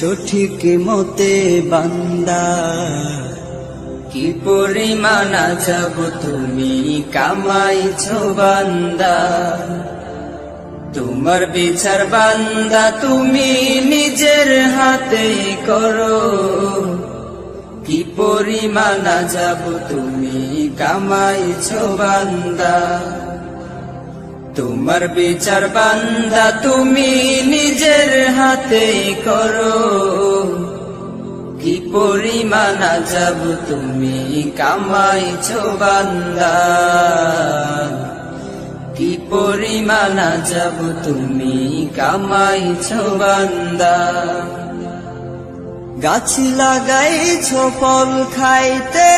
সঠিক মতে বান্দা, কি পরিমাণ যাব তুমি কামাইছ বান্দা? তোমার বিচার বান্দা, তুমি নিজের হাতে করো। কি পরিমাণ যাব তুমি কামাইছ বান্দা? তোমার বিচার বান্দা, তুমি হাতে করো। কি পরিমাণ যাব তুমি কামাইছ বান্দা। কি পরিমাণ যাব তুমি কামাইছ বান্দা। গাছ লাগাইছ ফল খাইতে,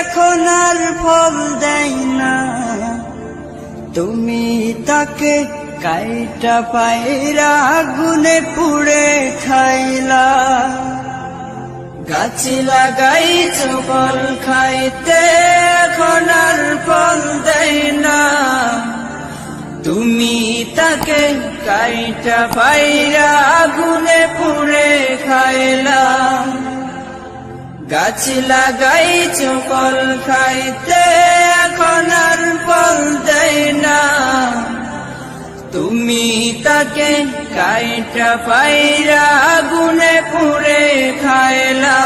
এখন আর ফল দেয় না। তুমি তাকে কাইটা পায়রা আগুনে পুড়ে খাইলা। গাছ লাগাই ফল খাইতে, এখন আর ফল দেয় না। তুমি তাকে কাইটা পাইরা আগুনে পুড়ে খাইলা। গাছ লাগাই ফল খাইতে, এখন আর ফল দেয় তাকে কাইটা পাইরা আগুনে পুড়ে খায়লা।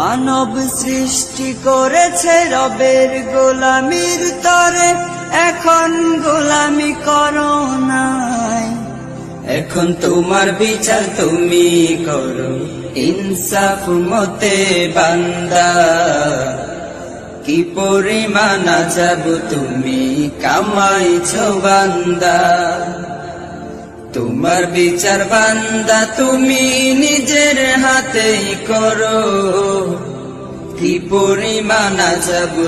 মানব সৃষ্টি করেছে রবের গোলামির তরে, এখন গোলামি করো নাই। এখন তোমার বিচার তুমি করো, ইনসাফ মতে বান্দা। কি পরিমাণ যাব তুমি? কামাইছ বান্দা। তোমার বিচার বান্দা তুমি নিজের হাতেই করো। কি পরিমাণ যাব